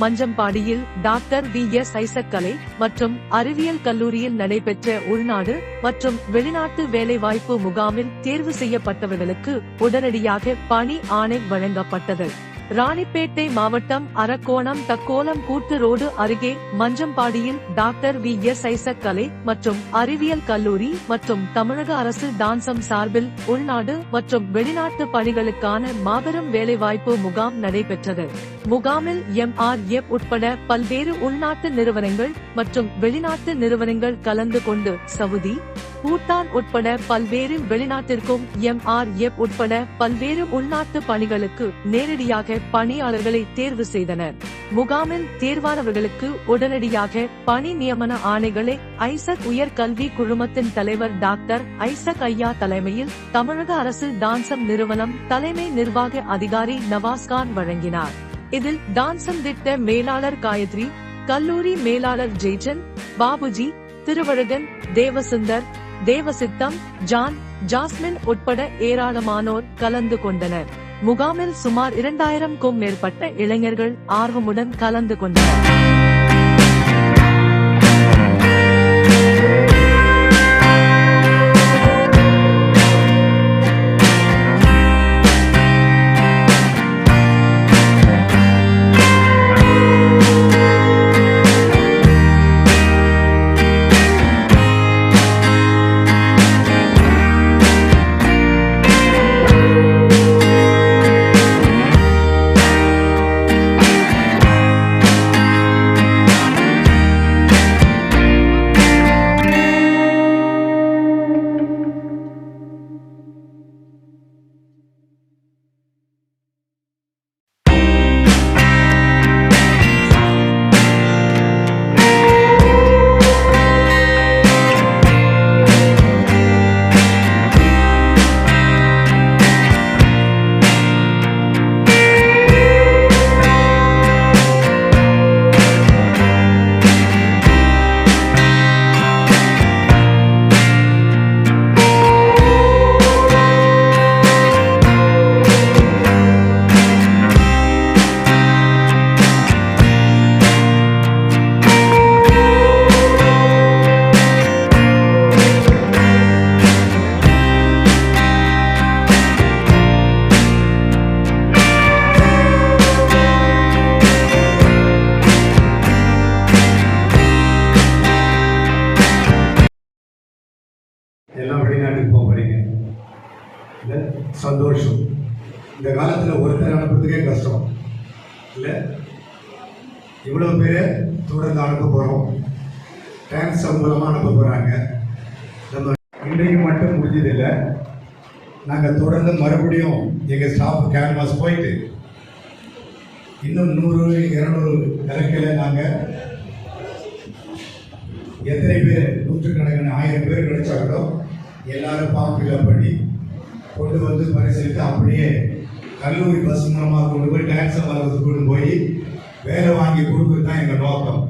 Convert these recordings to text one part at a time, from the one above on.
மஞ்சம்பாடியில் doctor we. S. Isaac கலை மற்றும் அறிவியல் கல்லூரியில் நடைபெற்ற உள்நாடு மற்றும் வெளிநாட்டு வேலைவாய்ப்பு முகாமில் தேர்வு செய்யப்பட்டவர்களுக்கு உடனடியாக பணி ஆணை வழங்கப்பட்டது. ராணிப்பேட்டை மாவட்டம் அரக்கோணம் தக்கோலம் கூட்டு ரோடு அருகே மஞ்சம்பாடியில் டாக்டர் வி எஸ் ஐசக் கலை மற்றும் அறிவியல் கல்லூரி மற்றும் தமிழக அரசு டான்சம் சார்பில் உள்நாடு மற்றும் வெளிநாட்டு பணிகளுக்கான மாபெரும் வேலைவாய்ப்பு முகாம் நடைபெற்றது. முகாமில் எம்ஆர்எஃப் உட்பட பல்வேறு உள்நாட்டு நிறுவனங்கள் மற்றும் வெளிநாட்டு நிறுவனங்கள் கலந்து கொண்டு சவுதி பூட்டான் உட்பட பல்வேறு வெளிநாட்டிற்கும் எம் ஆர் எப் உட்பட பல்வேறு உள்நாட்டு பணிகளுக்கு நேரடியாக பணியாளர்களை தேர்வு செய்தனர். முகாமில் தேர்வானவர்களுக்கு உடனடியாக பணி நியமன ஆணைகளை ஐசக் உயர்கல்வி குழுமத்தின் தலைவர் டாக்டர் ஐசக் ஐயா தலைமையில் தமிழக அரசு டான்சம் நிறுவனம் தலைமை நிர்வாக அதிகாரி நவாஸ்கான் வழங்கினார். இதில் டான்சம் திட்ட மேலாளர் காயத்ரி கல்லூரி மேலாளர் ஜெய்சன் பாபுஜி திருவழகன் தேவசுந்தர் தேவசித்தம் ஜான் ஜாஸ்மின் உட்பட ஏராளமானோர் கலந்து கொண்டனர். முகாமில் சுமார் இரண்டாயிரம்க்கும் மேற்பட்ட இளைஞர்கள் ஆர்வமுடன் கலந்து கொண்டனர். சந்தோஷம். இந்த காலத்தில் ஒருத்தர் அனுப்புறதுக்கே கஷ்டம். இல்லை? இவ்வளோ பேரை தொடர்ந்து அனுப்ப போகிறோம் டிரான்ஸ்ஃபர் மூலமாக அனுப்ப போகிறாங்க நம்ம இன்றைக்கு மட்டும் முடிஞ்சதில்லை. நாங்கள் தொடர்ந்து மறுபடியும் எங்கள் ஸ்டாஃப் கேன்வாஸ் போயிட்டு இன்னும் நூறு இரநூறு இலக்கையில் நாங்கள் எத்தனை பேர் நூற்றுக்கணக்கான ஆயிரம் பேர் கிடைச்சாங்களோ எல்லாரும் ஃபார்ம் ஃபில்அப் பண்ணி கொண்டு வந்து பரிசீலித்து அப்படியே கல்லூரி பஸ் மூலமாக கொண்டு போய் டான்ஸ் வளர்த்து கொண்டு போய் வேலை வாங்கி கொடுக்குறது தான் எங்கள் நோக்கம்.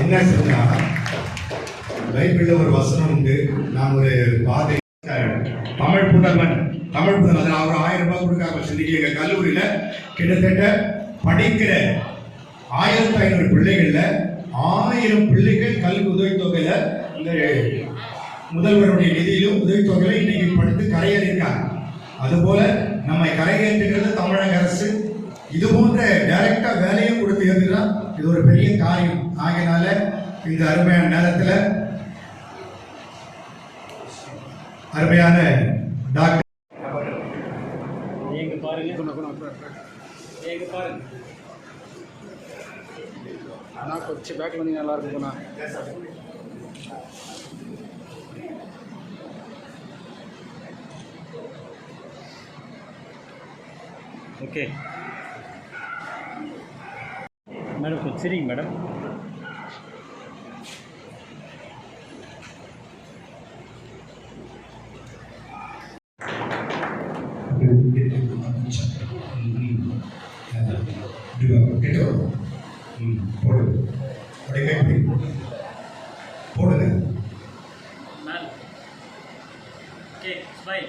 என்ன சொன்னா பைபிளில் ஒரு வசனம் உண்டு. நாம் ஒரு பாதை தமிழ் புதல்வன். தமிழ் புதல்வன் அவர் ஆயிரம் ரூபாய் கொடுக்காம சிந்திக்க எங்கள் கல்லூரியில் கிட்டத்தட்ட படிக்கிற ஆயிரத்தி ஐநூறு பிள்ளைகளில் ஆயிரம் பிள்ளைகள் கல்வி உதவித்தொகையில் இந்த முதல்வருடைய நிதியிலும் உதவித்தொகையில இன்னைக்கு படுத்து கரையேறியிருக்காங்க. அதுபோல நம்மை கரையேற்றுகிறது தமிழக அரசு. இது போன்ற டைரக்டா வேலையும் கொடுத்துக்கிறதுனா இது ஒரு பெரிய காரியம். ஆகினால இந்த அருமையான நேரத்தில் அருமையான டாக்டர் எங்க பாருங்க. எங்க பாருங்க. கொஞ்சம் பேக்கில் வந்தீங்க நல்லா இருக்கும்ண்ணா ஓகே. மேடம் கொஞ்சம் சரிங்க மேடம். போடுங்க. போடுங்க மேம் ஓகே ஸ்மைல்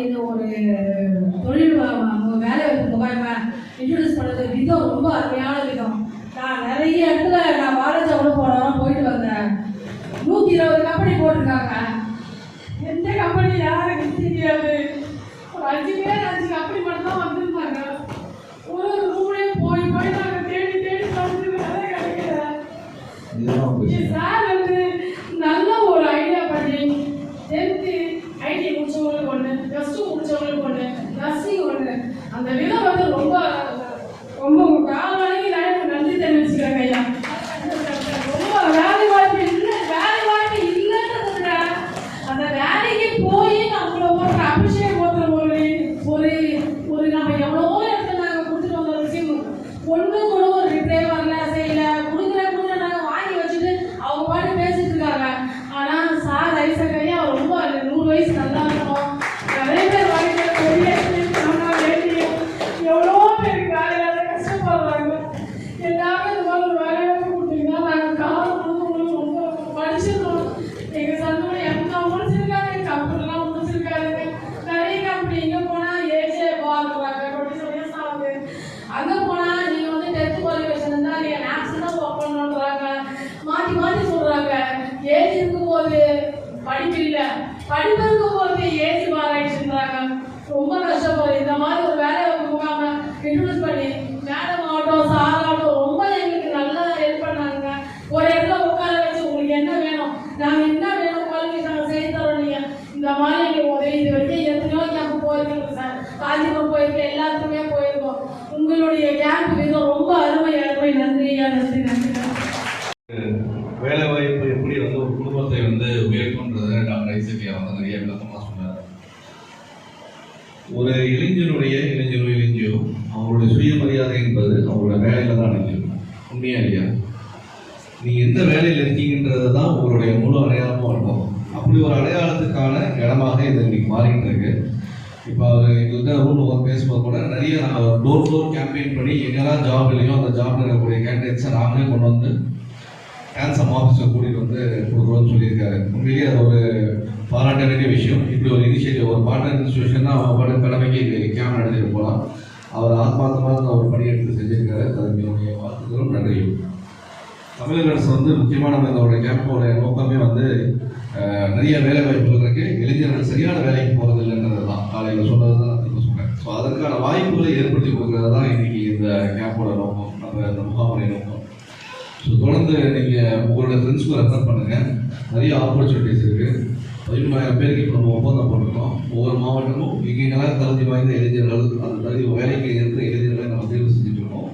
இது ஒரு தொழில் வ- வ- வேலைவாய்ப்பு முகாமை பண்ணது விதம் ரொம்ப அருமையான விதம். நான் நிறைய இடத்துல நான் வாரஜாவோட போனோம் போயிட்டு வந்தேன். நூற்றி இருபது கம்பெனி போட்டிருக்காங்க. எந்த கம்பெனி யாருக்கு தெரியாது. ஒரு அஞ்சு பேர் அஞ்சு கம்பெனி மட்டும் தான் வந்திருந்தாங்க. ஒரு ஒரு ரூம்லேயும் போய் போய் நாங்கள் தேடி தேடி வந்து வேலை கிடைக்கல. சார் வந்து நல்ல ஒரு ஐடியா பண்ணி டென்த்து ஐடி முடிச்சவங்களுக்கு ஒன்று ப்ளஸ் டூ முடிச்சவங்களுக்கு ஒன்று நர்சிங் ஒன்று அந்த விதம் வந்து ரொம்ப கால் வரைக்கும் நான் எனக்கு நன்றி தெரிவிச்சுக்கிறேன் ஐயா ரொம்ப வேலை வாய்ப்பு இல்லை வேலை வாய்ப்பு இல்லைன்றதை விட அந்த வேலைக்கு போய் நம்மள ஒரு அபிஷேகம் போடுற ஒரு ஒரு ஒரு நம்ம எவ்வளவோ இடத்துல நாங்கள் கொடுத்துட்டு வந்த விஷயம் ஒன்று கூட ஒரு ரிப்ளை வரல செய்யல கொடுக்குற கொடுக்குற நாங்கள் வாங்கி வச்சுட்டு அவங்க பாட்டு பேசிட்டு இருக்காங்க ஆனால் சார் ஐசக் ஐயா ரொம்ப நூறு வயசு நல்லா இருக்கணும் நிறைய பேர் வாழ்க்கையில் பெரிய நம்ம வேண்டி எவ்வளோ பேருக்கு வேலையில கஷ்டப்படுறாங்க எல்லாரும் இந்த மாதிரி ஒரு வேலையை கொடுத்தீங்கன்னா நாங்கள் காலம் முழுக்க ரொம்ப படிச்சிருக்கோம் எங்கள் சந்தோட எம்கா முடிச்சிருக்காங்க கம்ப்யூட்டர்லாம் முடிச்சிருக்காரு நிறைய கம்பெனி இங்கே போனால் ஏஜே பார்க்குறாங்க டுவெண்ட்டி செவன் இயர்ஸ் ஆகுது அங்கே போனால் நீங்கள் வந்து டென்த் குவாலிஃபிகேஷன் இருந்தால் நீங்கள் மேக்ஸ் தான் ஒர்க் பண்ணணுன்றாங்க மாற்றி மாற்றி சொல்கிறாங்க ஏஜ் இருக்கும்போது படிப்பு இல்லை படிப்பு ஏசி ஏஜ் ரொம்ப கஷ்டப்படுது இந்த மாதிரி ஒரு வேலை முகாம இன்ட்ரடியூஸ் பண்ணி மேடம் ஆகட்டும் சார் ஆகட்டும் ரொம்ப எங்களுக்கு நல்லா ஹெல்ப் பண்ணாங்க. ஒரு இடத்துல உட்கார வச்சு உங்களுக்கு என்ன வேணும்? நாங்கள் என்ன வேணும்? குழந்தைக்கு நாங்கள் செய்து தரோம் நீங்கள் இந்த மாதிரி எங்களுக்கு உதவி. இது வரைக்கும் எத்தனையோ கேம்ப் போயிருக்கீங்க சார் காஞ்சிபுரம் போயிருக்கோம் எல்லாத்துக்குமே போயிருக்கோம். உங்களுடைய கேம்ப் விதம் ரொம்ப அருமை அருமை நன்றி ஐயா நன்றி நன்றி வேலை வாய்ப்பு எப்படி வந்து ஒரு குடும்பத்தை வந்து உயர்த்துன்றதை டாக்டர் ஐசக்கியா வந்து நிறைய விளக்கமாக சொன்னார் ஒரு இளைஞனுடைய இளைஞரோ இளைஞரோ அவங்களுடைய சுயமரியாதை என்பது அவங்களோட வேலையில தான் அடைஞ்சிருக்கும் உண்மையா இல்லையா? நீங்க எந்த வேலையில் இருக்கீங்கன்றது தான் உங்களுடைய முழு அடையாளமும் இருக்கும் அப்படி ஒரு அடையாளத்துக்கான இடமாக இது இன்னைக்கு மாறிட்டு இருக்கு இப்போ அவர் எங்கள்கிட்ட ரூம் உட்காந்து பேசும்போது கூட நிறைய நாங்கள் டோர் டோர் கேம்பெயின் பண்ணி எங்கெல்லாம் ஜாப் இல்லையோ அந்த ஜாப்ல இருக்கக்கூடிய கேண்டிடேட்ஸை நாங்களே கொண்டு வந்து ஹேண்ட்ஸம் ஆஃபீஸர் கூட்டிகிட்டு வந்து கொடுக்குறோம்னு சொல்லியிருக்காரு. உண்மையிலேயே அது ஒரு பாராட்ட வேண்டிய விஷயம். இப்படி ஒரு இனிஷியேட்டிவ் ஒரு பார்ட்னர் இன்ஸ்டியூஷன்னா அவங்க பாட்டு கடமைக்கு கேம் நடத்திட்டு போகலாம். அவர் ஆத்மார்த்தமாக அந்த ஒரு பணி எடுத்து செஞ்சிருக்காரு. அதுக்கு என்னுடைய வாழ்த்துக்களும் நன்றியும். தமிழக அரசு வந்து முக்கியமான நம்மளோட கேம்போட நோக்கமே வந்து நிறைய வேலை வாய்ப்புகள் இருக்கு. இளைஞர்கள் சரியான வேலைக்கு போகிறது இல்லைன்றது தான் காலையில் சொன்னது தான் நான் சொன்னேன் ஸோ அதற்கான வாய்ப்புகளை ஏற்படுத்தி கொடுக்கறது தான் இன்னைக்கு இந்த கேம்போட நோக்கம். நம்ம இந்த முகாமுடைய நோக்கம். ஸோ தொடர்ந்து நீங்கள் உங்களோட ஃப்ரெண்ட்ஸ்க்கு ரெஃபர் பண்ணுங்கள் நிறைய ஆப்பர்ச்சுனிட்டிஸ் இருக்குது பதிமூணாயிரம் பேருக்கு இப்போ நம்ம ஒப்பந்தம் பண்ணிருக்கோம் ஒவ்வொரு மாவட்டமும் இங்கெல்லாம் தகுதி வாய்ந்த இளைஞர்கள் அந்த தகுதி வேலைக்கு இருக்கிற இளைஞர்களை நம்ம தேர்வு செஞ்சுட்டு இருக்கோம்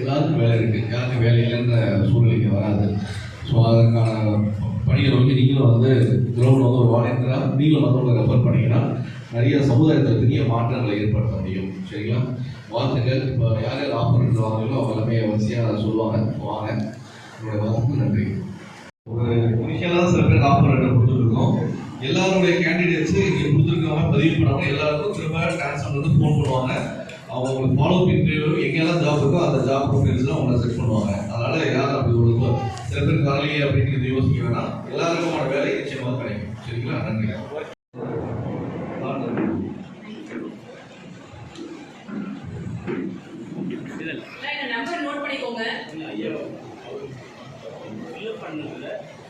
எல்லாருக்கும் வேலை இருக்குது யாருக்கும் வேலை இல்லைன்ற சூழ்நிலைக்கு வராது. ஸோ அதற்கான பணிகளை வந்து நீங்களும் வந்து கிரௌண்ட் வந்து ஒரு வாலண்டியராக நீங்களும் மற்றவங்களை ரெஃபர் பண்ணீங்கன்னா நிறைய சமுதாயத்தில் பெரிய மாற்றங்களை ஏற்படுத்த முடியும். சரிங்களா? வாழ்த்துக்கள். இப்போ யார் யார் ஆஃபர் எடுத்துவாங்களோ அவங்க எல்லாமே வரிசையாக சொல்லுவாங்க. வாங்க. உங்களுடைய வாழ்த்து நன்றி. ஒரு இனிஷியலாக சில பேர் ஆஃபர் லெட்டர் கொடுத்துருக்கோம். எல்லாருடைய கேண்டிடேட்ஸு இங்கே கொடுத்துருக்காங்க பதிவு பண்ணாங்க எல்லாருக்கும் திரும்ப டிரான்ஸ்ஃபர் வந்து ஃபோன் பண்ணுவாங்க. அவங்க உங்களுக்கு ஃபாலோ அப் எங்கெல்லாம் ஜாப் இருக்கோ அந்த ஜாப் ப்ரொஃபைல்ஸ்லாம் அவங்கள செக் பண்ணுவாங்க. அதனால் யார் அப்படி ஒரு சில பேர் வரலையே அப்படின்னு யோசிக்க வேணாம். எல்லாருக்குமான வேலை நிச்சயமாக கிடைக்கும். சரிங்களா? நன்றி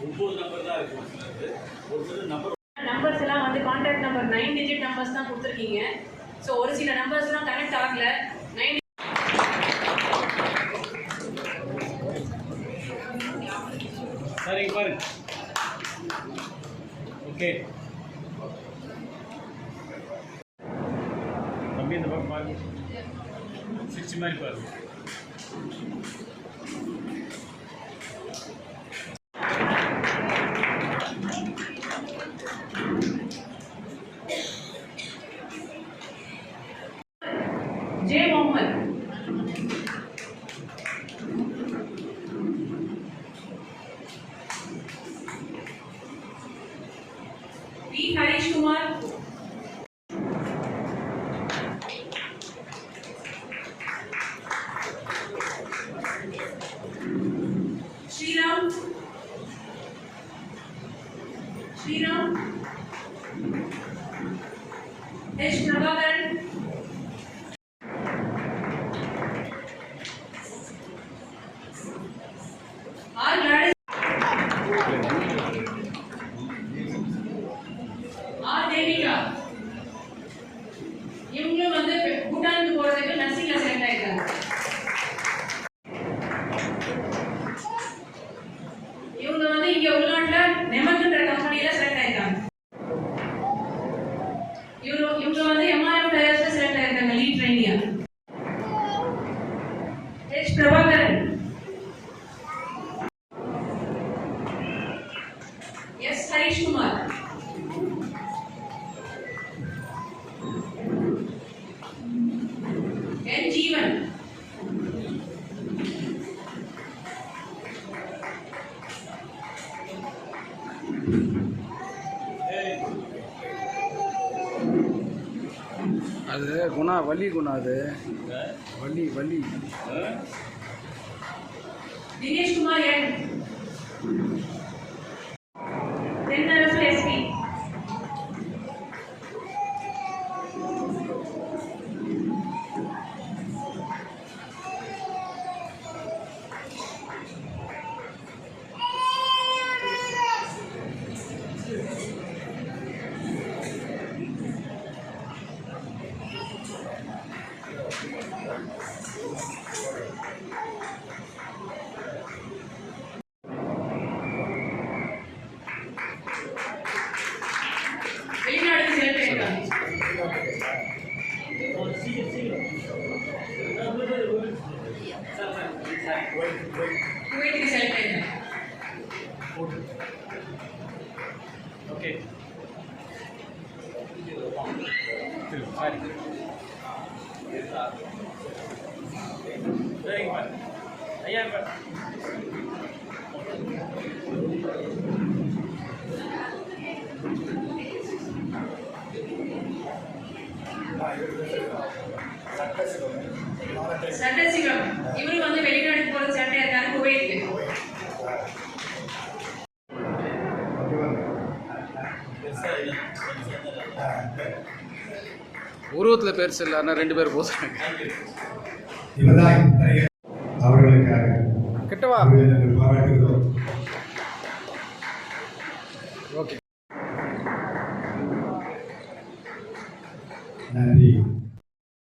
ஒம்பது நம்பர் தான் இருக்கு. ஒரு நம்பர் நம்பர்ஸ் எல்லாம் வந்து contact number nine digit numbers தான் கொடுத்துருக்கீங்க. ஸோ ஒரு சில நம்பர்ஸ்லாம் கனெக்ட் ஆகல. நைன் சார் இங்கே பாருங்க. ஓகே தம்பி இந்த பக்கம் பாருங்க. சிக்ஸ்டி மாதிரி பாருங்க. যে মোহাম্মদ। পি হরিশ কুমার। শ্রীরাম। श्रीराम एस குணா வலி குணா அது வலி. வலி தினேஷ்குமார் என் சரிங்க ஐயா இப்ப சட்டசிவம். இவரு வந்து வெளிநாட்டுக்கு போறது சட்டையா இருக்காரு குவைத்துக்கு. உருவத்தில் பெருசு இல்லை ஆனால் ரெண்டு பேர் போதும் அவர்களுக்காக கிட்டவா? ஓகே. நன்றி.